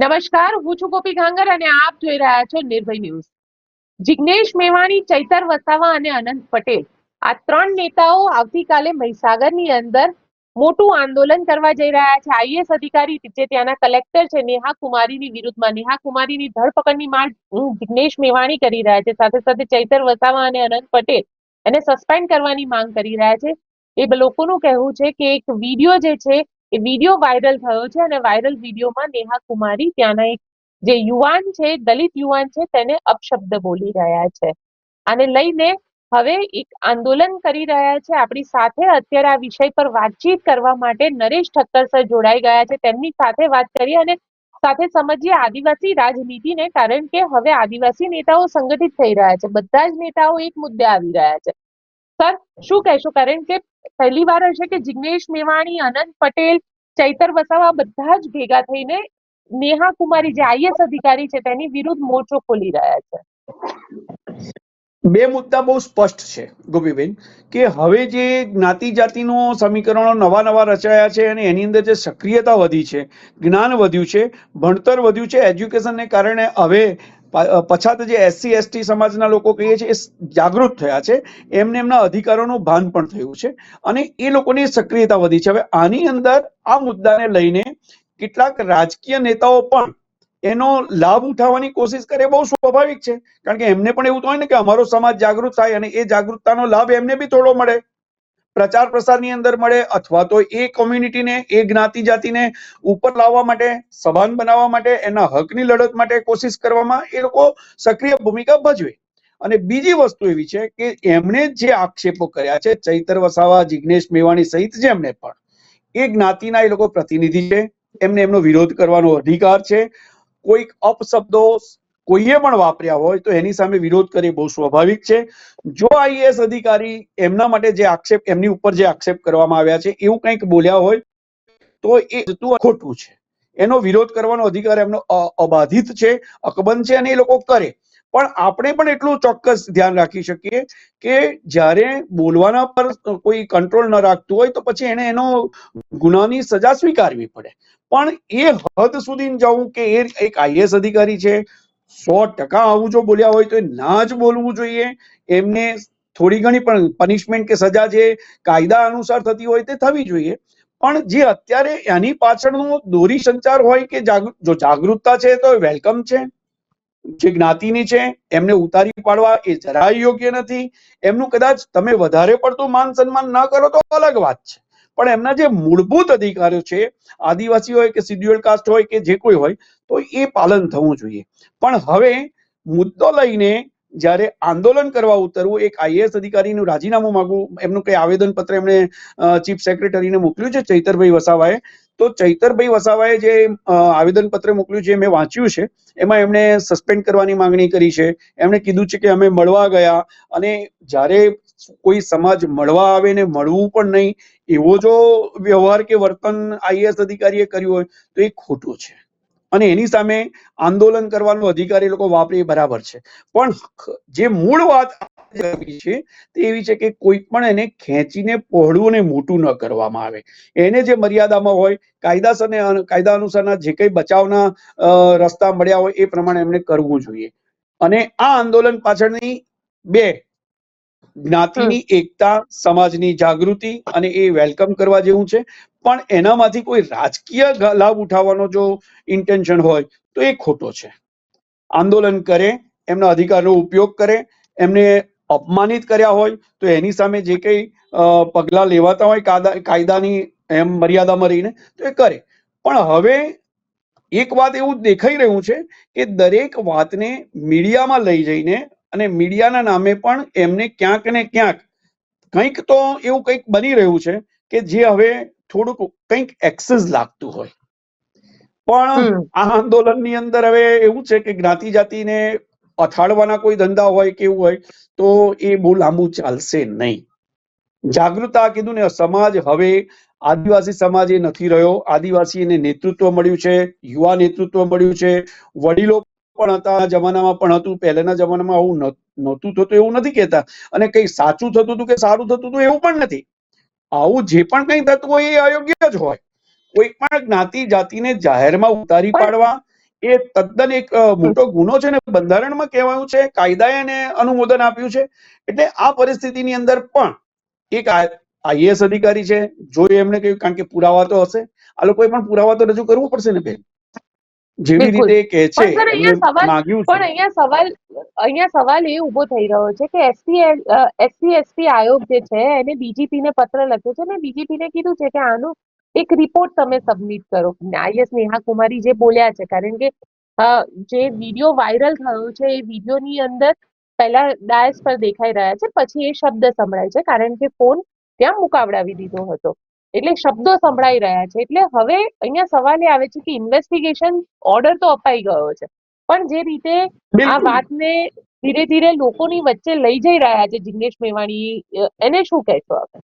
નમસ્કાર, હું છું ગોપી ઘાંગર અને આપ જોઈ રહ્યા છો નિર્ભય ન્યૂઝ. જિગ્નેશ મેવાણી, ચૈતર વસાવા અને અનંત પટેલ. આ ત્રણ નેતાઓ આવતીકાલે મહીસાગરની અંદર મોટું આંદોલન કરવા જઈ રહ્યા છે. આઈએસ અધિકારી જે ત્યાંના કલેક્ટર છે, નેહા કુમારીની વિરુદ્ધમાં. નેહા કુમારીની ધરપકડની માંગ જિગ્નેશ મેવાણી કરી રહ્યા છે. સાથે સાથે ચૈતર વસાવા અને અનંત પટેલ એને સસ્પેન્ડ કરવાની માંગ કરી રહ્યા છે. એ લોકોનું કહેવું છે કે એક વીડિયો જે છે એ વીડિયો વાયરલ થયો છે અને વાયરલ વિડીયોમાં નેહા કુમારી ત્યાંના એક જે યુવાન છે, દલિત યુવાન છે, તેને અપશબ્દ બોલી રહ્યા છે. આને લઈને હવે એક આંદોલન કરી રહ્યા છે. આપણી સાથે અત્યારે આ વિષય પર વાતચીત કરવા માટે નરેશ ઠક્કર સર જોડાઈ ગયા છે. તેમની સાથે વાત કરી અને સાથે સમજીએ આદિવાસી રાજનીતિને, કારણ કે હવે આદિવાસી નેતાઓ સંગઠિત થઈ રહ્યા છે. બધા જ નેતાઓ એક મુદ્દે આવી રહ્યા છે. સર, શું કહેશો? કારણ કે પહેલી વાર હશે કે જિગ્નેશ મેવાણી, અનંત પટેલ, ચૈતર વસાવા બધા જ ભેગા થઈને નેહા કુમારી જે આઈએસ અધિકારી છે તેની વિરુદ્ધ મોરચો ખોલી રહ્યા છે. બે મુદ્દા બહુ સ્પષ્ટ છે, ગોપીબેન, કે હવે જે જ્ઞાતિ જાતિનો સમીકરણો નવા નવા રચાયા છે અને એની અંદર જે સક્રિયતા વધી છે, જ્ઞાન વધ્યું છે, ભણતર વધ્યું છે, એજ્યુકેશનને કારણે હવે પછાત જે એસસી, એસટી સમાજના લોકો કહીએ છીએ એ જાગૃત થયા છે. એમને એમના અધિકારોનું ભાન પણ થયું છે. અને એ લોકોની સક્રિયતા વધી છે. હવે આની અંદર આ મુદ્દાને લઈને કેટલાક રાજકીય નેતાઓ પણ એનો લાભ ઉઠાવવાની કોશિશ કરે બહુ સ્વાભાવિક છે. કારણ કે એમને પણ એવું તો હોય ને કે અમારો સમાજ જાગૃત થાય અને એ જાગૃતતાનો લાભ એમને બી થોડો મળે. પ્રચાર પ્રસારની અંદર મળે અથવા તો એ કોમ્યુનિટીને એ જ્ઞાતિ જાતિને ઉપર લાવવા માટે, સભાન બનાવવા માટે, એના હકની લડત માટે કોશિશ કરવામાં એ લોકો સક્રિય ભૂમિકા ભજવે. અને બીજી વસ્તુ એવી છે કે એમણે જે આક્ષેપો કર્યા છે, ચૈતર વસાવા, જિગ્નેશ મેવાણી સહિત જેમને પણ, એ જ્ઞાતિના એ લોકો પ્રતિનિધિ છે. એમને એમનો વિરોધ કરવાનો અધિકાર છે. કોઈક અપશબ્દો કોઈએ પણ વાપર્યા હોય તો એની સામે વિરોધ કરે બહુ સ્વાભાવિક છે. જો આઈએએસ અધિકારી એમના માટે જે આક્ષેપ, એમની ઉપર જે આક્ષેપ કરવામાં આવ્યા છે, એવું કંઈક બોલ્યા હોય તો એ ખોટું છે. એનો વિરોધ કરવાનો અધિકાર એમનો અબાધિત છે, અકબંધ છે અને એ લોકો કરે. પણ આપણે પણ એટલું ચોક્કસ ધ્યાન રાખી શકીએ કે જ્યારે બોલવાના પર કોઈ કંટ્રોલ ન રાખતું હોય તો પછી એને એનો ગુનાની સજા સ્વીકારવી પડે. પણ એ હદ સુધી જવું કે એ એક આઈએસ અધિકારી છે સો ટકા આવું જો બોલ્યા હોય તો ના જ બોલવું જોઈએ. એમને થોડી ઘણી પણ પનિશમેન્ટ કે સજા જે કાયદા અનુસાર થતી હોય તે થવી જોઈએ. પણ જે અત્યારે એની પાછળનો દોરી સંચાર હોય કે જો જાગૃતતા છે તો વેલકમ છે. જે જ્ઞાતિની છે એમને ઉતારી પાડવા એ જરાય યોગ્ય નથી. એમનું કદાચ તમે વધારે પડતું માન સન્માન ન કરો તો અલગ વાત છે. પણ એમના જે મૂળભૂત અધિકારો છે આદિવાસી હોય કે શિડ્યુઅલ કાસ્ટ હોય કે જે કોઈ હોય, તો એ પાલન થવું જોઈએ. પણ હવે મુદ્દો લઈને જ્યારે આંદોલન કરવા ઉતરવું, એક આઈએએસ અધિકારીનું રાજીનામું માગવું, એમનું કઈ આવેદન પત્ર એમણે ચીફ સેક્રેટરીને મોકલ્યું છે, ચૈતરભાઈ વસાવાએ, તો ચૈતરભાઈ વસાવાએ જે આવેદન પત્ર મોકલ્યું છે, મેં વાંચ્યું છે, એમાં એમણે સસ્પેન્ડ કરવાની માંગણી કરી છે, એમણે કીધું છે કે અમે મળવા ગયા, અને જ્યારે કોઈ સમાજ મળવા આવે ને મળવું પણ નહીં એવો જો વ્યવહાર કે વર્તન આઈએએસ અધિકારીએ કર્યું હોય, તો એ ખોટું છે. અને એની સામે આંદોલન કરવાનો અધિકાર એ લોકો વાપરે બરાબર છે. પણ જે મૂળ વાત છે, તે એવી છે કે કોઈ પણ એને ખેંચીને, પહોળું અને મોટું ન કરવામાં આવે. એને જે મર્યાદામાં હોય કાયદાસર ને કાયદા અનુસારના જે કંઈ બચાવના રસ્તા મળ્યા હોય, એ પ્રમાણે એમને કરવું જોઈએ. અને આ આંદોલન પાછળની બે જ્ઞાતિની એકતા સમાજની જાગૃતિ અને એ વેલકમ કરવા જેવું છે. પણ એનામાંથી કોઈ રાજકીય લાભ ઉઠાવવાનો જો ઇન્ટેન્શન હોય તો એ ખોટો છે. આંદોલન કરે એમના અધિકારનો ઉપયોગ કરે એમને અપમાનિત કર્યા હોય તો એની સામે જે કંઈ પગલાં લેવાતા હોય કાયદાની એમ મર્યાદામાં રહીને તો એ કરે. પણ હવે એક વાત એવું દેખાઈ રહ્યું છે કે દરેક વાતને મીડિયામાં લઈ જઈને અને મીડિયાના નામે પણ એમને ક્યાંક ને ક્યાંક કંઈક તો એવું કંઈક બની રહ્યું છે કે જે હવે થોડુંક કંઈક એક્સેસ લાગતું હોય. પણ આ આંદોલનની અંદર હવે એવું છે કે જ્ઞાતિ જાતિને અથાડવાના કોઈ ધંધા હોય કે એવું હોય તો એ બહુ લાંબુ ચાલશે નહીં. જાગૃતતા કીધું ને સમાજ હવે આદિવાસી સમાજ એ નથી રહ્યો. આદિવાસીને નેતૃત્વ મળ્યું છે યુવા નેતૃત્વ મળ્યું છે વડીલો પણ હતા જમાનામાં પણ હતું. પહેલાના જમાનામાં આવું નહોતું થતું એવું નથી કહેતા. અને કઈ સાચું થતું હતું કે સારું થતું હતું એવું પણ નથી. આવું જે પણ કંઈ થતું હોય એ અયોગ્ય જ હોય. કોઈ પણ જ્ઞાતિ જાતિને જાહેરમાં ઉતારી પાડવા એ તદ્દન એક મોટો ગુનો છે ને બંધારણમાં કહેવાયું છે કાયદાએ એને અનુમોદન આપ્યું છે. એટલે આ પરિસ્થિતિની અંદર પણ એક આઈએએસ અધિકારી છે જો એમણે કહ્યું કારણ કે પુરાવા તો હશે આ લોકોએ પણ પુરાવા તો રજૂ કરવું પડશે ને બેન? જેવી રીતે કહે છે પણ અહીંયા સવાલ- અહીંયા સવાલ એ ઊભો થઈ રહ્યો છે કે એસસી એસસી એસટી આયોગ જે છે એને બીજીપી ને પત્ર લખ્યો છે ને બીજીપી ને કીધું છે કે આનું એક રિપોર્ટ તમે સબમિટ કરો. આઈએસ નેહા કુમારી જે બોલ્યા છે કારણ કે જે વીડિયો વાયરલ થયો છે એ વિડીયોની અંદર પહેલા ડાયસ પર દેખાઈ રહ્યા છે પછી એ શબ્દ સંભળાય છે કારણ કે ફોન ત્યાં મુકાવડાવી દીધો હતો. એટલે શબ્દો સંભળાઈ રહ્યા છે. એટલે હવે અહીંયા સવાલ એ આવે છે કે ઇન્વેસ્ટિગેશન ઓર્ડર તો અપાઈ ગયો છે. પણ જે રીતે આ વાતને ધીરે ધીરે લોકોની વચ્ચે લઈ જઈ રહ્યા છે જિગ્નેશ મેવાણી એને શું કહેશો આપણે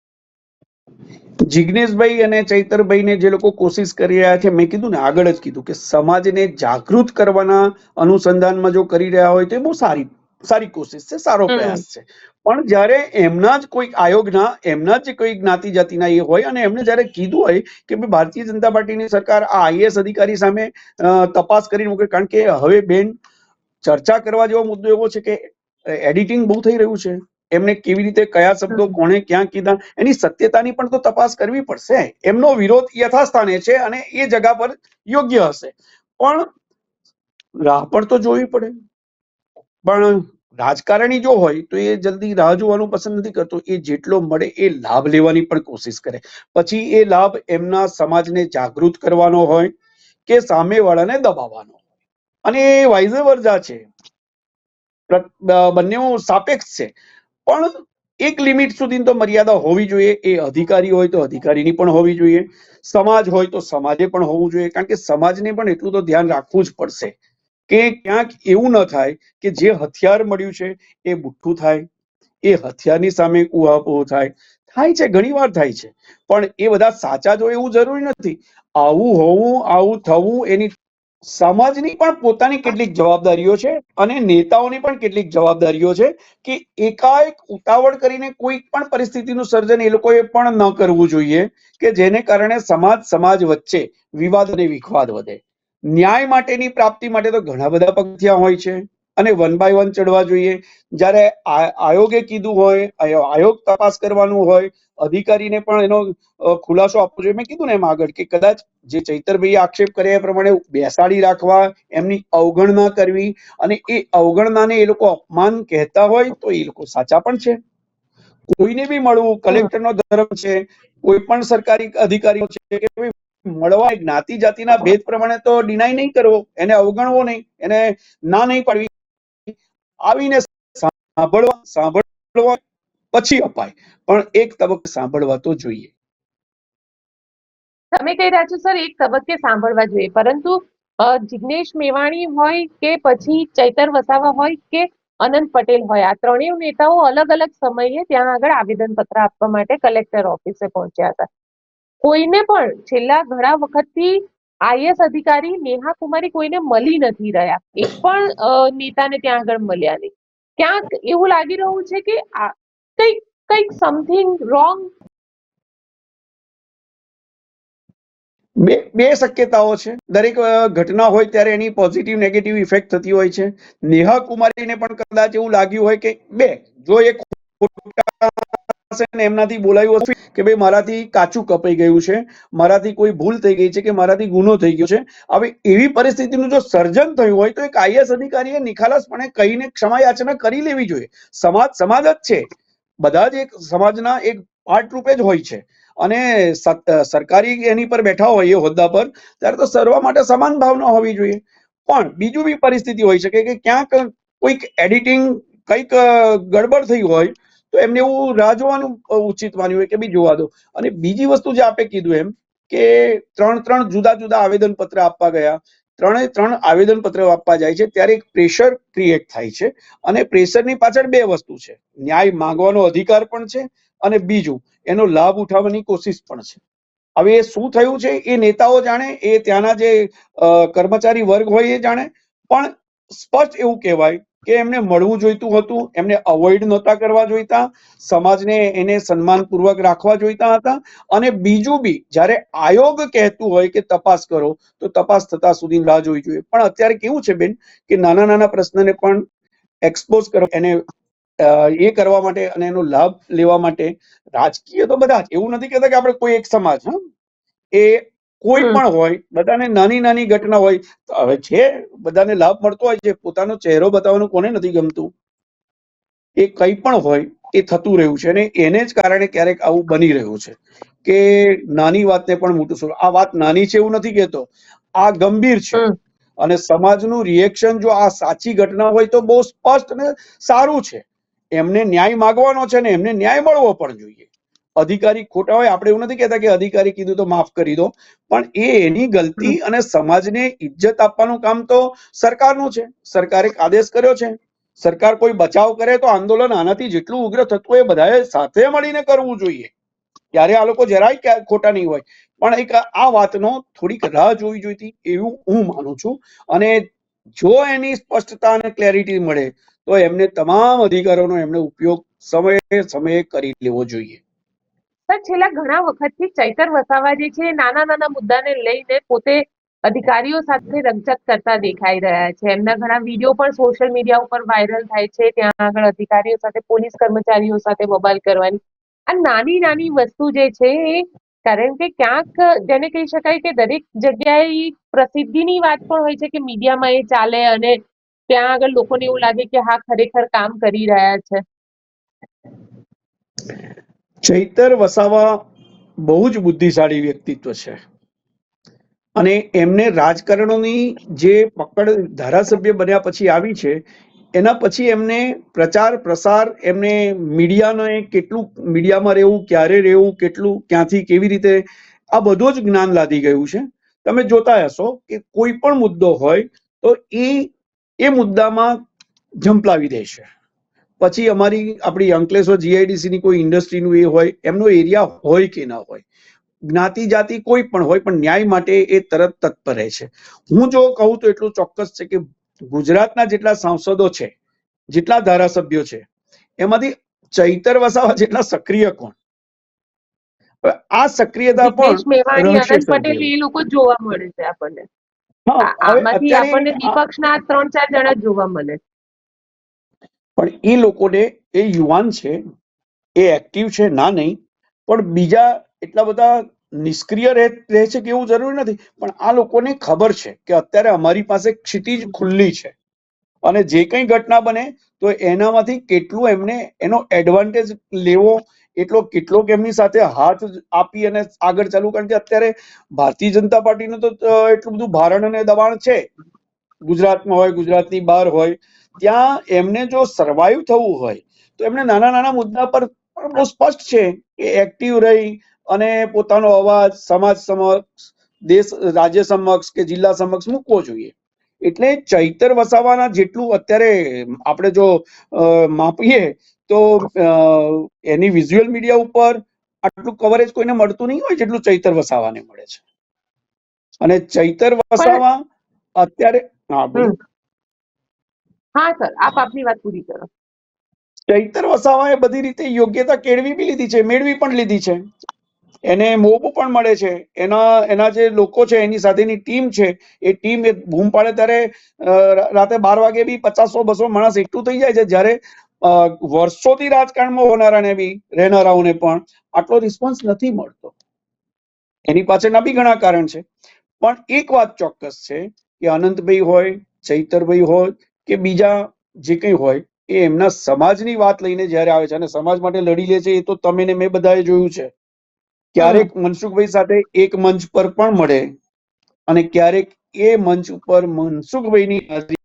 જિગ્નેશભાઈ અને ચૈતરભાઈને જે લોકો કોશિશ કરી રહ્યા છે મેં કીધું ને આગળ જ કીધું કે સમાજને જાગૃત કરવાના અનુસંધાનમાં જો કરી રહ્યા હોય તો એ બહુ સારી સારી કોશિશ છે સારો પ્રયાસ છે. પણ જ્યારે એમના જ કોઈ આયોગના એમના જ કોઈ જ્ઞાતિ જાતિના એ હોય અને એમને જ્યારે કીધું હોય કે ભાઈ ભારતીય જનતા પાર્ટીની સરકાર આ આઈએએસ અધિકારી સામે તપાસ કરીને મૂકે કારણ કે હવે બેન ચર્ચા કરવા જેવો મુદ્દો એવો છે કે એડિટિંગ બહુ થઈ રહ્યું છે. એમને કેવી રીતે કયા શબ્દો. કોણે ક્યાં કીધા એની સત્યતાની પણ તો તપાસ કરવી પડશે. એમનો વિરોધ યથાસ્થાને છે અને એ જગા પર યોગ્ય હશે. પણ રાહ પણ તો જોવી પડે. પણ રાજકારણી જો હોય તો એ જલ્દી રાહ જોવાનું પસંદ નથી કરતો. એ જેટલો મળે એ લાભ લેવાની પણ કોશિશ કરે. પછી એ લાભ એમના સમાજને જાગૃત કરવાનો હોય કે સામેવાળાને દબાવવાનો અને એ વાઇઝ વર્જા છે. બંને સાપેક્ષ છે. પણ એક લિમિટ સુધી તો મર્યાદા હોવી જોઈએ. એ અધિકારી હોય તો અધિકારીની પણ હોવી જોઈએ. સમાજ હોય તો સમાજે પણ હોવું જોઈએ. કારણ કે સમાજને પણ એટલું તો ધ્યાન રાખવું જ પડશે. કે ક્યાંક એવું ન થાય કે જે હથિયાર મળ્યું છે એ બુઠ્ઠું થાય, એ હથિયારની સામે ઉહાપોહ થાય થાય છે, ઘણી વાર થાય છે. પણ એ બધા સાચા જો એવું જરૂરી નથી. આવું હોવું, આવું થવું એની સમાજની પણ પોતાની કેટલીક જવાબદારીઓ છે અને નેતાઓની પણ કેટલીક જવાબદારીઓ છે કે એકાએક ઉતાવળ કરીને કોઈ પણ પરિસ્થિતિનું સર્જન એ લોકોએ પણ ન કરવું જોઈએ કે જેને કારણે સમાજ સમાજ વચ્ચે વિવાદ અને વિખવાદ વધે. ન્યાય માટેની પ્રાપ્તિ માટે તો ઘણા બધા પગથિયા હોય છે. અને વન બાય વન ચડવા જોઈએ. જ્યારે આયોગે કીધું હોય આયોગ તપાસ કરવાનું હોય, અધિકારીને પણ એનો ખુલાસો આપવો જોઈએ. મેં કીધું ને એમ આગળ કે કદાચ જે ચૈતરભાઈ આક્ષેપ કર્યા એ પ્રમાણે બેસાડી રાખવા, એમની અવગણના કરવી અને એ અવગણનાને એ લોકો અપમાન કહેતા હોય તો એ લોકો સાચા પણ છે. કોઈને બી મળવું, કલેક્ટરનો ધર્મ છે, કોઈ પણ સરકારી અધિકારીઓ છે કે મળવા જ્ઞાતિ જાતિના ભેદ પ્રમાણે તો ડિનાય નહીં કરવો એને અવગણવો નહીં એને ના નહીં પાડવી. આવીને સાંભળવા સાંભળવા પછી અપાય. પણ એક તબક્કે સાંભળવા તો જોઈએ. તમે કહી રહ્યા છો સર એક તબક્કે સાંભળવા જોઈએ. પરંતુ જિગ્નેશ મેવાણી હોય કે પછી ચૈતર વસાવા હોય કે અનંત પટેલ હોય આ ત્રણેય નેતાઓ અલગ અલગ સમયે ત્યાં આગળ આવેદનપત્ર આપવા માટે કલેક્ટર ઓફિસે પહોંચ્યા હતા. કોઈને પણ છેલ્લા ઘણા વખતથી આઈએસ અધિકારી નેહા કુમારી કોઈને મળી નથી રહ્યા. એક પણ નેતાને ત્યાં આગળ મળ્યા નહીં. ક્યાંક એવું લાગી રહ્યું છે કે આ કંઈક કંઈક સમથિંગ રોંગ બે બે શક્યતાઓ છે. દરેક ઘટના હોય ત્યારે એની પોઝિટિવ નેગેટિવ ઇફેક્ટ થતી હોય છે. નેહા કુમારીને પણ કદાચ એવું લાગ્યું હોય કે બે, જો એ ખોટા હશે એમનાથી બોલાયું હશે કે ભાઈ મારાથી કાચું કપાઈ ગયું છે, મારાથી કોઈ ભૂલ થઈ ગઈ છે કે મારાથી ગુનો થઈ ગયો છે. હવે એવી પરિસ્થિતિનું જો સર્જન થયું હોય તો એક આઈએસ અધિકારીએ નિખાલસપણે કહીને ક્ષમા યાચના કરી લેવી જોઈએ. સમાજ સમાજ જ છે. બધા જ એક સમાજના એક પાર્ટ રૂપે જ હોય છે. અને સરકારી એની પર બેઠા હોય એ હોદ્દા પર, ત્યારે તો સર્વ માટે સમાન ભાવના હોવી જોઈએ. પણ બીજું બી પરિસ્થિતિ હોઈ શકે કે ક્યાંક કોઈક એડિટિંગ, કંઈક ગડબડ થઈ હોય તો એમને એવું રાહ જોવાનું ઉચિત માન્યું હોય કે બી જોવા દો. અને બીજી વસ્તુ જે આપે કીધું એમ કે ત્રણ ત્રણ જુદા જુદા આવેદન પત્ર આપવા ગયા, ત્રણે ત્રણ આવેદન પત્ર આપવા જાય છે, ત્યારે એક પ્રેશર ક્રિએટ થાય છે. અને પ્રેશરની પાછળ બે વસ્તુ છે. ન્યાય માંગવાનો અધિકાર પણ છે અને બીજું, એનો લાભ ઉઠાવવાની કોશિશ પણ છે. હવે એ શું થયું છે, એ નેતાઓ જાણે, એ ત્યાંના જે કર્મચારી વર્ગ હોય એ જાણે, પણ સ્પષ્ટ એવું કહેવાય કે એમને મળવું જોઈતું હતું, એમને અવોઇડ નહોતા કરવા જોઈતા, સમાજને એને સન્માનપૂર્વક રાખવા જોઈતા હતા. અને બીજું બી, જ્યારે આયોગ કહેતું હોય કે તપાસ કરો, તો તપાસ થતા સુધી રાહ જોવી જોઈએ. પણ અત્યારે કેવું છે બેન, કે નાના નાના પ્રશ્નને પણ એક્સપોઝ કરો, એને એ કરવા માટે અને એનો લાભ લેવા માટે રાજકીય તો બધા એવું નથી કહેતા કે આપણે કોઈ એક સમાજ, હા. એ કોઈ પણ હોય બધાને નાની નાની ઘટના હોય હવે છે બધાને લાભ મળતો હોય છે પોતાનો ચહેરો બતાવવાનું કોને નથી ગમતું? એ કંઈ પણ હોય એ થતું રહ્યું છે અને એને જ કારણે ક્યારેક આવું બની રહ્યું છે કે નાની વાતને પણ મોટું સ્વરૂપ આ વાત નાની છે એવું નથી કહેતો આ ગંભીર છે. અને સમાજનું રિએક્શન જો આ સાચી ઘટના હોય તો બહુ સ્પષ્ટ અને સારું છે. એમને ન્યાય માગવાનો છે ને એમને ન્યાય મળવો પણ જોઈએ. અધિકારી ખોટા હોય આપણે એવું નથી કહેતા કે અધિકારી કીધું તો માફ કરી દો પણ એ એની ગલતી અને સમાજને ઇજ્જત આપવાનું કામ તો સરકારનું છે. સરકારે આદેશ કર્યો છે. સરકાર કોઈ બચાવ કરે તો આંદોલન આનાથી જેટલું ઉગ્ર થતું એ બધાએ સાથે મળીને કરવું જોઈએ. ત્યારે આ લોકો જરાય ક્યાંય ખોટા નહીં હોય. પણ એક આ વાતનો થોડીક રાહ જોવી જોઈતી એવું હું માનું છું. અને જો એની સ્પષ્ટતા અને ક્લેરિટી મળે તો એમને તમામ અધિકારોનો એમને ઉપયોગ સમયે સમયે કરી લેવો જોઈએ. સર છેલ્લા ઘણા વખતથી ચૈતર વસાવા જે છે, નાના નાના મુદ્દાને લઈને પોતે અધિકારીઓ સાથે રકઝક કરતા દેખાઈ રહ્યા છે. એમના ઘણા વીડિયો પણ સોશિયલ મીડિયા ઉપર વાયરલ થાય છે. ત્યાં આગળ અધિકારીઓ સાથે, પોલીસ કર્મચારીઓ સાથે બબાલ કરવાની. આ નાની નાની વસ્તુ જે છે એ કારણ કે ક્યાંક જેને કહી શકાય કે દરેક જગ્યાએ પ્રસિદ્ધિની વાત પણ હોય છે કે મીડિયામાં એ ચાલે અને ત્યાં આગળ લોકોને એવું લાગે કે હા, ખરેખર કામ કરી રહ્યા છે. ચૈતર વસાવા બહુ જ બુદ્ધિશાળી વ્યક્તિત્વ છે. અને એમને રાજકારણોની જે પકડ ધારાસભ્ય બન્યા પછી આવી છે, એના પછી એમને પ્રચાર પ્રસાર, એમને મીડિયાને કેટલું મીડિયામાં રહેવું, ક્યારે રહેવું, કેટલું, ક્યાંથી, કેવી રીતે, આ બધું જ જ્ઞાન લાદી ગયું છે. તમે જોતા હશો કે કોઈ પણ મુદ્દો હોય તો એ એ મુદ્દામાં ઝંપલાવી દે છે. પછી અમારી આપણી અંકલેશ્વર જીઆઈડીસી ની કોઈ ઇન્ડસ્ટ્રીનું એ હોય એમનો એરિયા હોય કે ના હોય જ્ઞાતિ જાતિ કોઈ પણ હોય પણ ન્યાય માટે એ તરત તત્પર રહે છે. હું જો કહું તો એટલું ચોક્કસ છે કે ગુજરાતના જેટલા સાંસદો છે જેટલા ધારાસભ્યો છે એમાંથી ચૈતર વસાવા જેટલા સક્રિય કોણ? આ સક્રિયતા પણ પટેલ એ લોકો જોવા મળે છે આમાંથી આપણને વિપક્ષના ત્રણ ચાર જણા જોવા મળે. છે. પણ એ લોકોને એ યુવાન છે, એ એક્ટિવ છે, ના નહીં, પણ બીજા એટલા બધા નિષ્ક્રિય રહે છે કે એવું જરૂરી નથી. પણ આ લોકોને ખબર છે કે અત્યારે અમારી પાસે ક્ષિતિજ ખુલ્લી છે. અને જે કંઈ ઘટના બને, તો એનામાંથી કેટલું એમને એનો એડવાન્ટેજ લેવો, એટલો કેટલોક એમની સાથે હાથ આપી અને આગળ ચાલવું. કારણ કે અત્યારે ભારતીય જનતા પાર્ટીનું તો એટલું બધું ભારણ અને દબાણ છે. ગુજરાતમાં હોય ગુજરાતની બહાર હોય ત્યાં એમને જો સર્વાઈવ થવું હોય તો એમને નાના નાના મુદ્દા પર બહુ સ્પષ્ટ છે કે એક્ટિવ રહી અને પોતાનો અવાજ સમાજ સમક્ષ દેશ રાજ્ય સમક્ષ કે જિલ્લા સમક્ષ મૂકવો જોઈએ. એટલે ચૈતર વસાવાના જેટલું અત્યારે આપણે જો માપીએ તો એની વિઝ્યુઅલ મીડિયા ઉપર આટલું કવરેજ કોઈને મળતું નહીં હોય જેટલું ચૈતર વસાવાને મળે છે. અને ચૈતર વસાવા અત્યારે હા હા સર આપ આપની વાત પૂરી કરો. ચૈતર વસાવાએ બધી રીતે યોગ્યતા કેળવી બી લીધી છે મેળવી પણ લીધી છે. એને મોબ પણ મળે છે. એના એના જે લોકો છે એની સાથેની ટીમ છે એ ટીમ એ બૂમ પાડે ત્યારે રાતે બાર વાગે બી પચાસો બસો માણસ એકઠું થઈ જાય છે. જ્યારે વર્ષોથી રાજકારણમાં હોનારાને બી રહેનારાઓને પણ આટલો રિસ્પોન્સ નથી મળતો. એની પાછળના બી ઘણા કારણ છે. પણ એક વાત ચોક્કસ છે. કે અનંતભાઈ હોય ચૈતરભાઈ હોય કે બીજા જે કંઈ હોય એ એમના સમાજની વાત લઈને જ્યારે આવે છે અને સમાજ માટે લડી લે છે એ તો તમે ને મેં બધાએ જોયું છે. ક્યારેક મનસુખભાઈ સાથે એક મંચ પર પણ મળે અને ક્યારેક એ મંચ ઉપર મનસુખભાઈની હાજરી.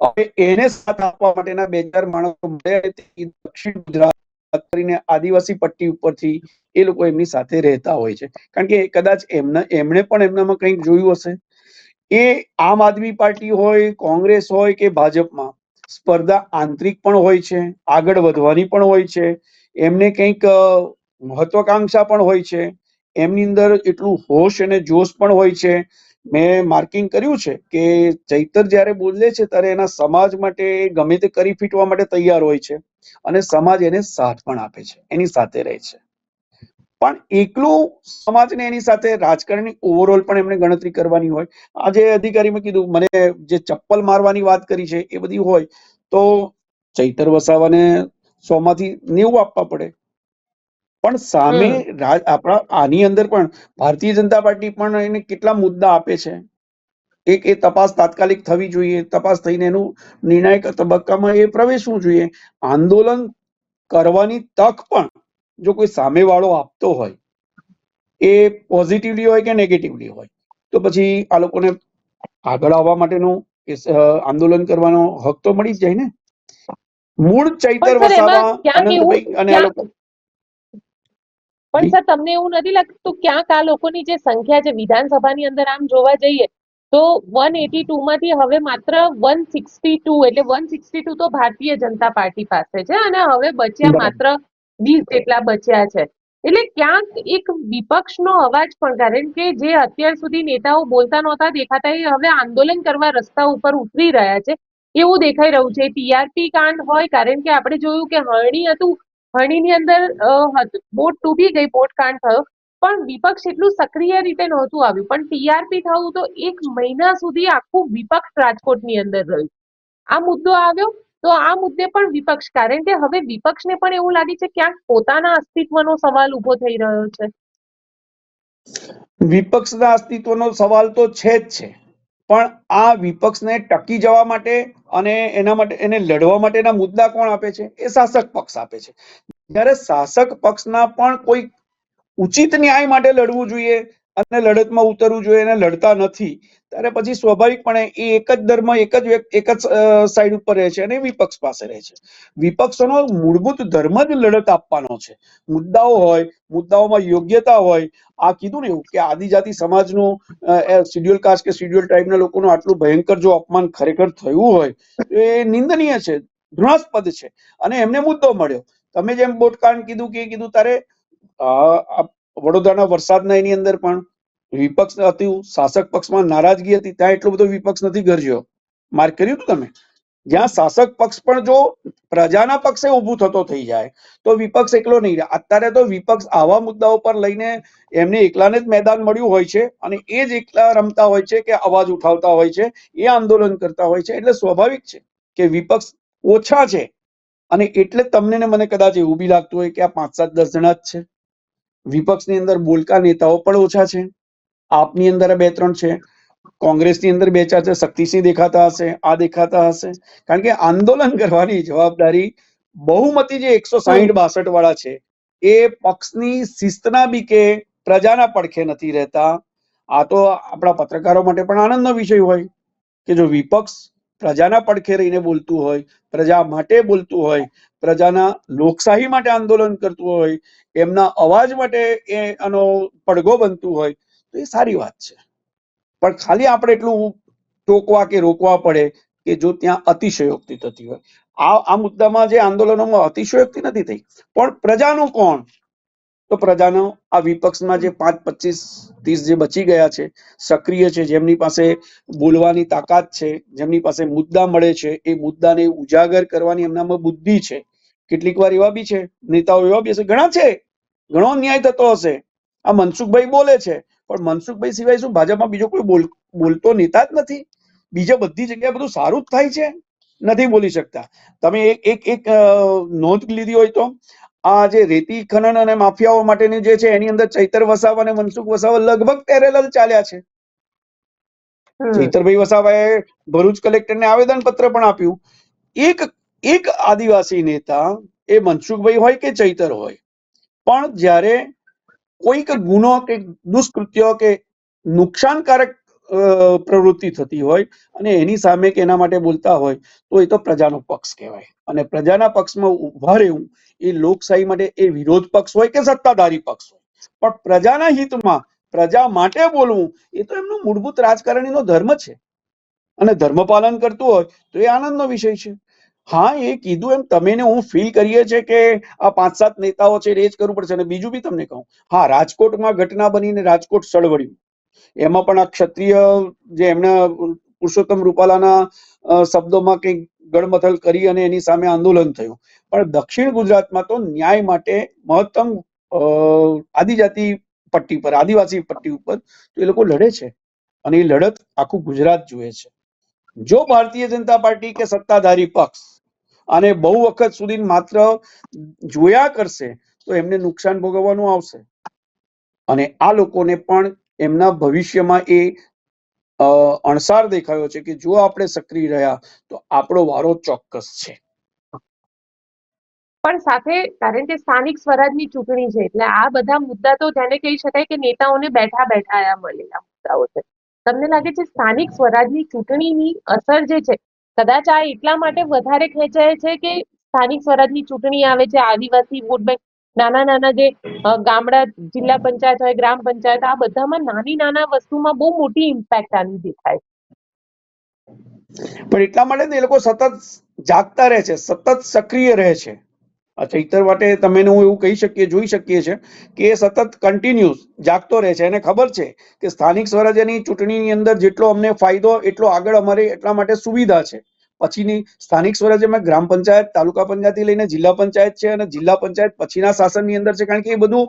હવે એને સાથ આપવા માટેના બે ચાર માણસો મળે દક્ષિણ ગુજરાત કરીને આદિવાસી પટ્ટી ઉપરથી એ લોકો એમની સાથે રહેતા હોય છે. કારણ કે કદાચ એમના, એમણે પણ એમનામાં કંઈક જોયું હશે. એ આમ આદમી પાર્ટી હોય, કોંગ્રેસ હોય કે ભાજપમાં, સ્પર્ધા આંતરિક પણ હોય છે, આગળ વધવાની પણ હોય છે. એમને કંઈક મહત્વાકાંક્ષા પણ હોય છે. એમની અંદર એટલું હોશ અને જોશ પણ હોય છે. મેં માર્કિંગ કર્યું છે કે ચૈતર જ્યારે બોલે છે ત્યારે એના સમાજ માટે ગમે તે કરી ફીટવા માટે તૈયાર હોય છે અને સમાજ એને સાથ પણ આપે છે, એની સાથે રહે છે. પણ એકલું સમાજને એની સાથે રાજકારણની ઓવરઓલ પણ એમને ગણતરી કરવાની હોય. આજે અધિકારી મેં કીધું, મને જે ચપ્પલ મારવાની વાત કરી છે એ બધી હોય તો ચૈતર વસાવાને સોમાંથી નેવું આપવા પડે. પણ સામે રાજ- આપણા આની અંદર પણ ભારતીય જનતા પાર્ટી પણ એને કેટલા મુદ્દા આપે છે. એક એ તપાસ તાત્કાલિક થવી જોઈએ તપાસ થઈને એનું નિર્ણાયક તબક્કામાં એ પ્રવેશવું જોઈએ. આંદોલન કરવાની તક પણ જો કોઈ સામેવાળો આપતો હોય એ પોઝિટિવલી હોય કે નેગેટિવલી હોય તો પછી આ લોકોને આગળ આવવા માટેનું આંદોલન કરવાનો હક તો મળી જ જાય ને. મૂળ ચૈતર વસાવા અને આ લોકો પણ સર તમને એવું નથી લાગતું? ક્યાંક આ લોકોની જે સંખ્યા છે વિધાનસભાની અંદર આમ જોવા જઈએ તો વન એટી ટુ માંથી હવે માત્ર વન સિક્સટી ટુ એટલે વન સિક્સટી ટુ તો ભારતીય જનતા પાર્ટી પાસે છે અને હવે બચ્યા માત્ર વીસ જેટલા બચ્યા છે. એટલે ક્યાંક એક વિપક્ષનો અવાજ પણ કારણ કે જે અત્યાર સુધી નેતાઓ બોલતા નહોતા દેખાતા એ હવે આંદોલન કરવા રસ્તા ઉપર ઉતરી રહ્યા છે. એવું દેખાઈ રહ્યું છે. ટીઆરપી કાંડ હોય કારણ કે આપણે જોયું કે હરણી હતું હરણીની અંદર બોટ તૂટી ગઈ, બોટ કાંડ થયો. પણ વિપક્ષ એટલું સક્રિય રીતે નહોતું આવ્યું. પણ ટીઆરપી થયું તો એક મહિના સુધી આખું વિપક્ષ રાજકોટની અંદર રહ્યું. આ મુદ્દો આવ્યો તો આ મુદ્દે પણ વિપક્ષ, કારણ કે હવે વિપક્ષને પણ એવું લાગે છે ક્યાંક પોતાના અસ્તિત્વનો સવાલ ઊભો થઈ રહ્યો છે. વિપક્ષના અસ્તિત્વનો સવાલ તો છે જ છે. પણ આ વિપક્ષને ટકી જવા માટે અને એના માટે, એને લડવા માટેના મુદ્દા કોણ આપે છે? એ શાસક પક્ષ આપે છે. જ્યારે શાસક પક્ષના પણ કોઈ ઉચિત ન્યાય માટે લડવું જોઈએ અને લડતમાં ઉતરવું જોઈએ અને લડતા નથી. ત્યારે પછી સ્વાભાવિકપણે એ એક જ ધર્મ, એક જ એક જ સાઈડ ઉપર રહે છે અને વિપક્ષ પાસે રહે છે. વિપક્ષનો મૂળભૂત ધર્મ જ લડત આપવાનો છે. મુદ્દાઓ હોય, મુદ્દાઓમાં યોગ્યતા હોય, આ કીધું ને એવું કે આદિજાતિ સમાજનું શિડ્યુલ કાસ્ટ કે શિડ્યુલ ટ્રાઇબના લોકોનું આટલું ભયંકર જો અપમાન ખરેખર થયું હોય એ નિંદનીય છે, ઘૃણાસ્પદ છે. અને એમને મુદ્દો મળ્યો. તમે જેમ બોટકાંડ કીધું કે કીધું, તારે વડોદરાના વરસાદના એની અંદર પણ વિપક્ષ હતું શાસક પક્ષમાં નારાજગી હતી, ત્યાં એટલો બધો વિપક્ષ નથી ગરજ્યો. માર્ક કર્યું તમે? જ્યાં શાસક પક્ષ પણ જો પ્રજાના પક્ષે ઊભું થતો થઈ જાય, તો વિપક્ષ એકલો નહીં રહે. અત્યારે તો વિપક્ષ આવા મુદ્દાઓ પર લઈને એમને એકલાને જ મેદાન મળ્યું હોય છે અને એ જ એકલા રમતા હોય છે કે અવાજ ઉઠાવતા હોય છે, એ આંદોલન કરતા હોય છે. એટલે સ્વાભાવિક છે કે વિપક્ષ ઓછા છે અને એટલે તમને ને મને કદાચ એવું બી લાગતું હોય કે આ પાંચ સાત દસ જણા જ છે. વિપક્ષની અંદર બોલકા નેતાઓ પણ ઓછા છે. આપની અંદર બે ત્રણ છે. કોંગ્રેસની અંદર બે ચાર છે. શક્તિસિંહ દેખાતા હશે, આ દેખાતા હશે. કારણ કે આંદોલન કરવાની જવાબદારી બહુમતી જે એકસો સાહીઠ બાસઠ વાળા છે, એ પક્ષની શિસ્તના બી કે પ્રજાના પડખે નથી રહેતા. આ તો આપણા પત્રકારો માટે પણ આનંદનો વિષય હોય કે જો વિપક્ષ પ્રજાના પડખે રહીને બોલતું હોય, પ્રજા માટે બોલતું હોય, પ્રજાના લોકશાહી માટે આંદોલન કરતું હોય, એમના અવાજ માટે એ આનો પડઘો બનતું હોય, તો એ સારી વાત છે. પણ ખાલી આપણે એટલું ટોકવા કે રોકવા પડે કે જો ત્યાં અતિશયોક્તિ થતી હોય. આ આ મુદ્દામાં જે આંદોલનોમાં અતિશયોક્તિ નથી થઈ, પણ પ્રજાનું કોણ? તો પ્રજાનો આ વિપક્ષમાં જે પાંચ, પચીસ, ત્રીસ જે બચી ગયા છે, સક્રિય છે, જેમની પાસે બોલવાની તાકાત છે, જેમની પાસે મુદ્દા મળે છે, એ મુદ્દાને ઉજાગર કરવાની એમનામાં બુદ્ધિ છે. કેટલીક વાર એવા બી છે, નેતાઓ એવા બી હશે, ઘણા છે, ઘણો ન્યાય થતો હશે. આ મનસુખભાઈ બોલે છે, પણ મનસુખભાઈ સિવાય શું, ભાજપમાં બીજો કોઈ બોલ, બોલતો નેતા જ નથી. બીજા બધી જગ્યાએ બધું સારું જ થાય છે. નથી બોલી શકતા. તમે એક એક એક નોંધ લીધી હોય તો આ જે રેતી ખનન અને માફિયાઓ માટેની જે છે એની અંદર ચૈતર વસાવા અને મનસુખ વસાવા લગભગ પેરેલલ ચાલ્યા છે. ચૈતરભાઈ વસાવાએ ભરૂચ કલેક્ટરને આવેદન પત્ર પણ આપ્યું. એક એક આદિવાસી નેતા એ મનસુખભાઈ હોય કે ચૈતર હોય પણ જ્યારે કોઈક ગુનો કે દુષ્કૃત્ય કે નુકસાનકારક પ્રવૃત્તિ થતી હોય અને એની સામે કે એના માટે બોલતા હોય, તો એ તો પ્રજાનો પક્ષ કહેવાય. અને પ્રજાના પક્ષમાં ઊભા રહેવું એ લોકશાહી માટે એ વિરોધ પક્ષ હોય કે સત્તાધારી પક્ષ હોય. પણ પ્રજાના હિતમાં પ્રજા માટે બોલવું એ તો એમનો મૂળભૂત રાજકારણીનો ધર્મ છે. અને ધર્મ પાલન કરતું હોય તો એ આનંદનો વિષય છે. હા, એ કીધું એમ તમે હું ફીલ કરીએ છે કે આ પાંચ સાત નેતાઓ છે એ જ કરવું પડશે અને બીજું બી તમને કહું. હા, રાજકોટમાં ઘટના બનીને રાજકોટ સળવડ્યું એમાં પણ આ ક્ષત્રિય જે એમના પુરુષોત્તમ રૂપાલાના શબ્દોમાં કંઈક ગડમથલ કરી અને એની સામે આંદોલન થયું. પણ દક્ષિણ ગુજરાતમાં તો ન્યાય માટે મહત્તમ આદિજાતિ પટ્ટી પર, આદિવાસી પટ્ટી ઉપર એ લોકો લડે છે. અને એ લડત આખું ગુજરાત જુએ છે. જો ભારતીય જનતા પાર્ટી કે સત્તાધારી પક્ષ અને બહુ વખત સુધી માત્ર જોયા કરશે તો એમને નુકસાન ભોગવવાનું આવશે. અને આ લોકોને પણ એમના ભવિષ્યમાં એ અણસાર દેખાયો છે કે જો આપણે સક્રિય રહ્યા, તો આપણો વારો ચોક્કસ છે. પણ સાથે, કારણ કે સ્થાનિક સ્વરાજની ચૂંટણી છે, એટલે આ બધા મુદ્દા તો જેને કહી શકાય કે નેતાઓને બેઠા બેઠા મળેલા મુદ્દાઓ છે. તમને લાગે છે સ્થાનિક સ્વરાજની ચૂંટણીની અસર જે છે, કદાચ આ એટલા માટે વધારે ખેંચાય છે કે સ્થાનિક સ્વરાજની ચૂંટણી આવે છે, આદિવાસી, વોટ બેંક નાના નાના જે ગામડા, જિલ્લા પંચાયત હોય, ગ્રામ પંચાયત, આ બધામાં નાની નાના વસ્તુમાં બહુ મોટી ઇમ્પેક્ટ આની દેખાય. પણ એટલા માટે ને એ લોકો સતત જાગતા રહે છે, સતત સક્રિય રહે છે. અચ્છા ચૈતર માટે તમે હું એવું કહી શકીએ, જોઈ શકીએ છે કે એ સતત કન્ટિન્યુઅસ જાગતો રહે છે. એને ખબર છે કે સ્થાનિક સ્વરાજ્યની ચૂંટણીની અંદર જેટલો અમને ફાયદો, એટલો આગળ અમારે એટલા માટે સુવિધા છે. પછીની સ્થાનિક સ્વરાજ્યમાં ગ્રામ પંચાયત, તાલુકા પંચાયતથી લઈને જિલ્લા પંચાયત છે અને જિલ્લા પંચાયત પછીના શાસનની અંદર છે. કારણ કે એ બધું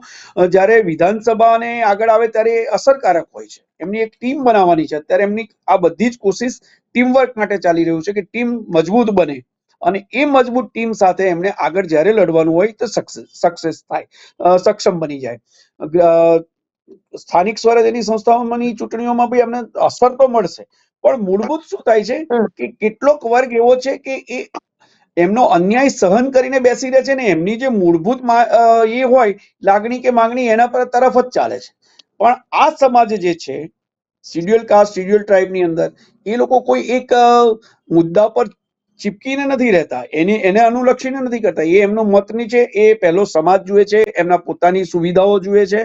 જ્યારે વિધાનસભા અને આગળ આવે ત્યારે અસરકારક હોય છે. એમની એક ટીમ બનાવવાની છે. અત્યારે એમની આ બધી જ કોશિશ ટીમવર્ક માટે ચાલી રહ્યું છે કે ટીમ મજબૂત બને અને એ મજબૂત ટીમ સાથે એમને આગળ જ્યારે લડવાનું હોય તો સક્સેસ થાય સક્ષમ બની જાય. સ્થાનિક સ્વરાજ્યની સંસ્થાઓમાંની ચૂંટણીઓમાં બી એમને અસર તો મળશે. પણ મૂળભૂત શું થાય છે. કે કેટલોક વર્ગ એવો છે કે એ એમનો અન્યાય સહન કરીને બેસી રહે છે ને એમની જે મૂળભૂત એ હોય લાગણી કે માંગણી એના પર તરફ જ ચાલે છે પણ આ સમાજ જે છે સિડ્યુઅલ કાસ્ટ શિડ્યુલ ટ્રાઇબની અંદર એ લોકો કોઈ એક મુદ્દા પર ચીપકીને નથી રહેતા. એને એને અનુલક્ષીને નથી કરતા. એ એમનો મતની છે, એ પહેલો સમાજ જુએ છે, એમના પોતાની સુવિધાઓ જુએ છે.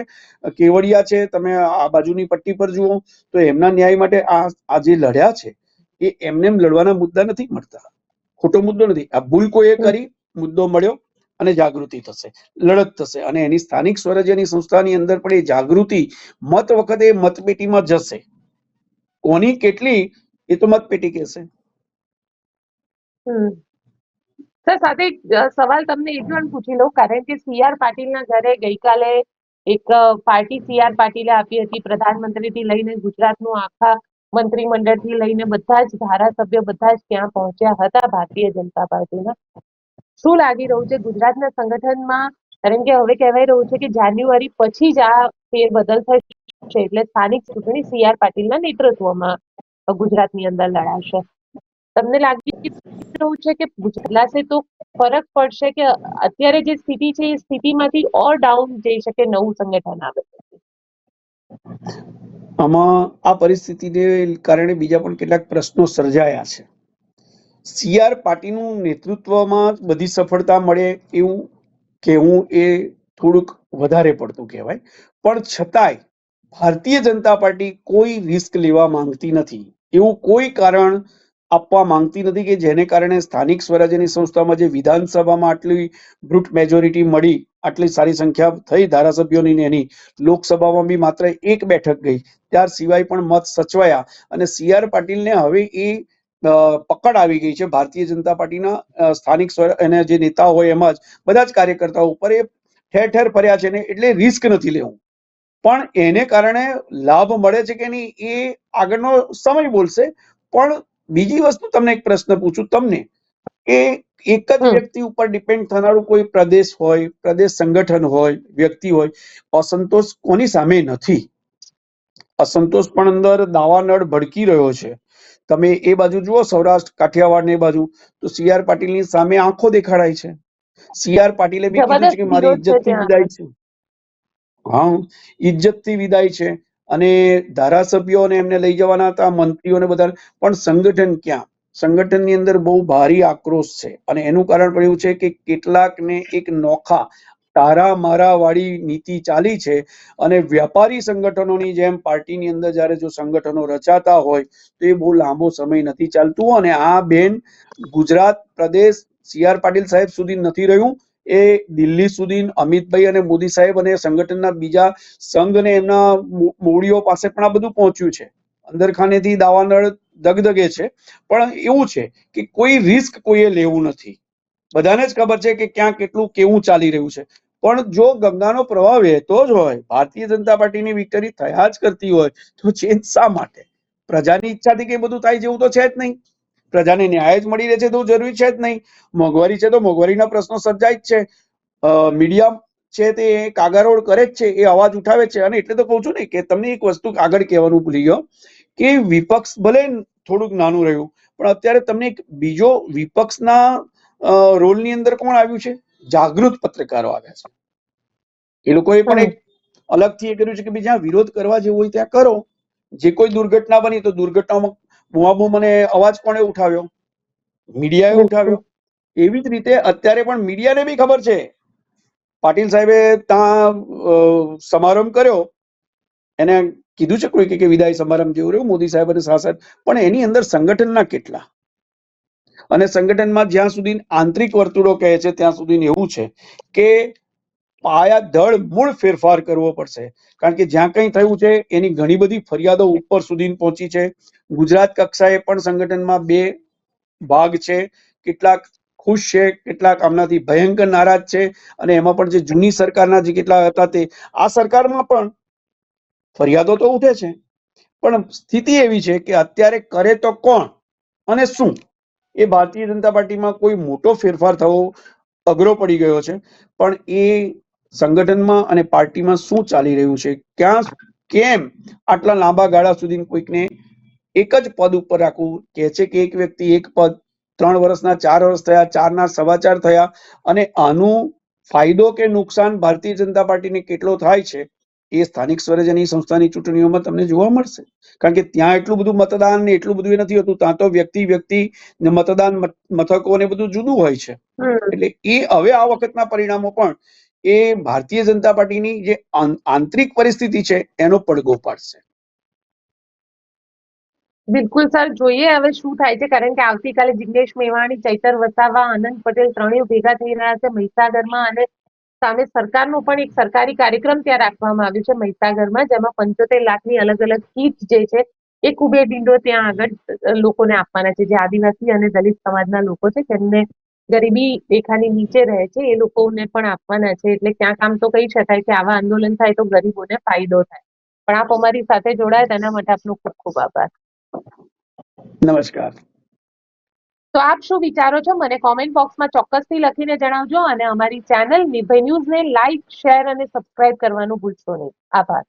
કેવડિયા છે, તમે આ બાજુની પટ્ટી પર જુઓ, તો એમના ન્યાય માટે આ આ જે લડ્યા છે, એ એમને લડવાના મુદ્દા નથી મળતા. ખોટો મુદ્દો નથી. આ ભૂલ કોઈએ કરી, મુદ્દો મળ્યો અને જાગૃતિ થશે, લડત થશે અને એની સ્થાનિક સ્વરાજ્યની સંસ્થાની અંદર પણ એ જાગૃતિ, મત વખતે મતપેટીમાં જશે. કોની કેટલી, એ તો મતપેટી કહેશે. સર, સાથે સવાલ તમને એ પણ પૂછી લઉં. કારણ કે સીઆર પાટીલના ઘરે ગઈકાલે એક પાર્ટી સીઆર પાટીલે આપી હતી પ્રધાનમંત્રીથી લઈને ગુજરાતનું આખા મંત્રીમંડળથી લઈને બધા જ ધારાસભ્ય બધા જ ત્યાં પહોંચ્યા હતા ભારતીય જનતા પાર્ટીના. શું લાગી રહ્યું છે ગુજરાતના સંગઠનમાં? કારણ કે હવે કહેવાય રહ્યું છે કે જાન્યુઆરી પછી જ આ ફેરબદલ થશે, એટલે સ્થાનિક ચૂંટણી સીઆર પાટીલના નેતૃત્વમાં ગુજરાતની અંદર લડાશે. તમને લાગી રહ્યું છે કે બદલાશે તો ફરક પડશે કે અત્યારે જે સ્થિતિ છે એ સ્થિતિમાંથી ઓર ડાઉન જઈ શકે નવું સંગઠન આવે? આમાં આ પરિસ્થિતિને કારણે બીજા પણ કેટલાક પ્રશ્નો સર્જાયા છે. સી આર નેતૃત્વમાં બધી સફળતા મળે એવું કહેવું એ થોડુંક વધારે પડતું કહેવાય. પણ છતાંય ભારતીય જનતા પાર્ટી કોઈ રિસ્ક લેવા માંગતી નથી. એવું કોઈ કારણ આપવા માંગતી નથી કે જેને કારણે સ્થાનિક સ્વરાજ્યની સંસ્થામાં જે વિધાનસભામાં આટલી બ્રુટ મેજોરિટી મળી, આટલી સારી સંખ્યા થઈ ધારાસભ્યોની એની, લોકસભામાં બી માત્ર એક બેઠક ગઈ. ત્યાર સિવાય પણ મત સચવાયા અને સી આર પાટીલને હવે એ પકડ આવી ગઈ છે ભારતીય જનતા પાર્ટીના સ્થાનિક અને જે નેતાઓ હોય એમાં જ, બધા જ કાર્યકર્તાઓ ઉપર એ ઠેર ઠેર ફર્યા છે ને એટલે રિસ્ક નથી લેવું. પણ એને કારણે લાભ મળે છે કે નહીં એ આગળનો સમય બોલશે. પણ બીજી વસ્તુ તમને એક પ્રશ્ન પૂછું તમને. કે એક જ વ્યક્તિ ઉપર ડિપેન્ડ થનારું કોઈ પ્રદેશ હોય પ્રદેશ સંગઠન હોય વ્યક્તિ હોય અસંતોષ કોની સામે નથી? અસંતોષ પણ અંદર દાવાનળ ભડકી રહ્યો છે. તમે એ બાજુ જુઓ સૌરાષ્ટ્ર કાઠિયાવાડ ને બાજુ. તો સી આર પાટીલની સામે આંખો દેખાડાય છે. સી આર પાટીલે બી કીધું છે કે મારી ઇજ્જતથી વિદાય છે. હા ઇજ્જતથી વિદાય છે. અને ધારાસભ્યો અને એમને લઈ જવાના હતા મંત્રીઓને બધા પણ સંગઠન ક્યાં? સંગઠનની અંદર બહુ ભારી આક્રોશ છે. અને એનું કારણ પણ એવું છે કે કેટલાકને એક નોખા તારા મારા વાળી નીતિ ચાલી છે. અને વ્યાપારી સંગઠનોની જેમ પાર્ટીની અંદર જ્યારે જો સંગઠનો રચાતા હોય, તો એ બહુ લાંબો સમય નથી ચાલતું. અને આ બેન ગુજરાત પ્રદેશ સી આર પાટીલ સાહેબ સુધી નથી રહ્યું. એ દિલ્હી સુધી અમિતભાઈ અને મોદી સાહેબ અને સંગઠનના બીજા સંઘ અને એમના મૂડીઓ પાસે પણ આ બધું પહોંચ્યું છે. અંદરખાનેથી દાવાનળ દગદગે છે. પણ એવું છે કે કોઈ રિસ્ક કોઈએ લેવું નથી. બધાને જ ખબર છે કે ક્યાં કેટલું કેવું ચાલી રહ્યું છે. પણ જો ગંગાનો પ્રવાહ વહેતો જ હોય, ભારતીય જનતા પાર્ટીની વિક્ટરી થયા જ કરતી હોય, તો ચેન્જ શા માટે? પ્રજાની ઈચ્છાથી કે બધું થાય જેવું તો છે જ નહીં. પ્રજાને ન્યાય જ મળી રહે છે, તો જરૂરી છે જ નહીં. મોંઘવારી છે તો મોંઘવારીના પ્રશ્નો સર્જાય જ છે. મીડિયા છે તે કાગારોળ કરે જ છે, એ અવાજ ઉઠાવે છે. અને એટલે તો કહું છું ને કે તમને એક વસ્તુ આગળ કહેવાનું ભૂલી ગયો કે વિપક્ષ ભલે થોડુંક નાનું રહ્યું, પણ અત્યારે તમને એક બીજો વિપક્ષના રોલની અંદર કોણ આવ્યું છે? જાગૃત પત્રકારો આવ્યા છે. એ લોકોએ પણ એક અલગથી એ કર્યું છે કે જ્યાં વિરોધ કરવા જેવું હોય ત્યાં કરો. જે કોઈ દુર્ઘટના બની તો દુર્ઘટનામાં બુમાબુમ મને અવાજ કોણે ઉઠાવ્યો? મીડિયાએ ઉઠાવ્યો. એવી જ રીતે અત્યારે પણ મીડિયાને બી ખબર છે. પાટીલ સાહેબે ત્યાં સમારંભ કર્યો. એને કીધું છે કોઈ કે વિદાય સમારંભ જેવું રહ્યું. મોદી સાહેબ અને શાહ પણ એની અંદર સંગઠનના કેટલા? અને સંગઠનમાં જ્યાં સુધી આંતરિક વર્તુળો કહે છે, ત્યાં સુધી એવું છે કે પાયાધડ મૂળ ફેરફાર કરવો પડશે. કારણ કે જ્યાં કંઈ થયું છે, એની ઘણી બધી ફરિયાદો ઉપર સુધી પહોંચી છે. ગુજરાત કક્ષાએ પણ સંગઠનમાં બે ભાગ છે. કેટલાક ખુશ છે, કેટલાક આમનાથી ભયંકર નારાજ છે અને એમાં પણ જે જૂની સરકારના જે કેટલા હતા તે, આ સરકારમાં પણ ફરિયાદો તો ઉઠે છે. પણ સ્થિતિ એવી છે કે અત્યારે કરે તો કોણ અને શું? એ ભારતીય જનતા પાર્ટીમાં કોઈ મોટો ફેરફાર થવો અઘરો પડી ગયો છે. પણ એ સંગઠનમાં અને પાર્ટીમાં શું ચાલી રહ્યું છે? ક્યાં કેમ આટલા લાંબા ગાળા સુધી કોઈકને એક જ પદ ઉપર રાખવું? કહે છે કે એક વ્યક્તિ એક પદ ત્રણ વર્ષના ચાર વર્ષ થયા ચારના સવા ચાર થયા અને આનું ફાયદો કે નુકસાન ભારતીય જનતા પાર્ટીને કેટલો થાય છે? એ સ્થાનિક સ્વરાજ્યની સંસ્થાની ચૂંટણીઓમાં તમને જોવા મળશે. કારણ કે ત્યાં એટલું બધું મતદાન ને એટલું બધું એ નથી હોતું. ત્યાં તો વ્યક્તિ વ્યક્તિ મતદાન મથકો ને બધું જુદું હોય છે. એટલે એ હવે આ વખતના પરિણામો પણ એ ભારતીય જનતા પાર્ટીની જે આંતરિક પરિસ્થિતિ છે, એનો પડઘો પાડશે. બિલકુલ સર, જોઈએ હવે શું થાય છે, કારણ કે આવતીકાલે જિગ્નેશ મેવાણી, ચૈતર વસાવા, આનંદ પટેલ ત્રણેય ભેગા થઈ રહ્યા છે મહીસાગરમાં અને સામે સરકારનો પણ એક સરકારી કાર્યક્રમ ત્યાં રાખવામાં આવ્યો છે મહીસાગરમાં, જેમાં પંચોતેર લાખની અલગ અલગ કીટ જે છે, એ કુબેર ડિંડો ત્યાં આગળ લોકોને આપવાના છે. જે આદિવાસી અને દલિત સમાજના લોકો છે, તેમને ગરીબી રેખાની નીચે રહે છે એ લોકોને પણ આપવાના છે એટલે ક્યાંક આમ તો કહી શકાય કે આવા આંદોલન થાય તો ગરીબોને ફાયદો થાય. પણ આપ અમારી સાથે જોડાયા તેના માટે આપનો ખૂબ ખૂબ આભાર. નમસ્કાર. તો આપ શું વિચારો છો? મને કોમેન્ટ બોક્સમાં ચોક્કસથી લખીને જણાવજો અને અમારી ચેનલ નિર્ભય ન્યૂઝને લાઈક શેર અને સબસ્ક્રાઇબ કરવાનું ભૂલશો નહીં. આભાર.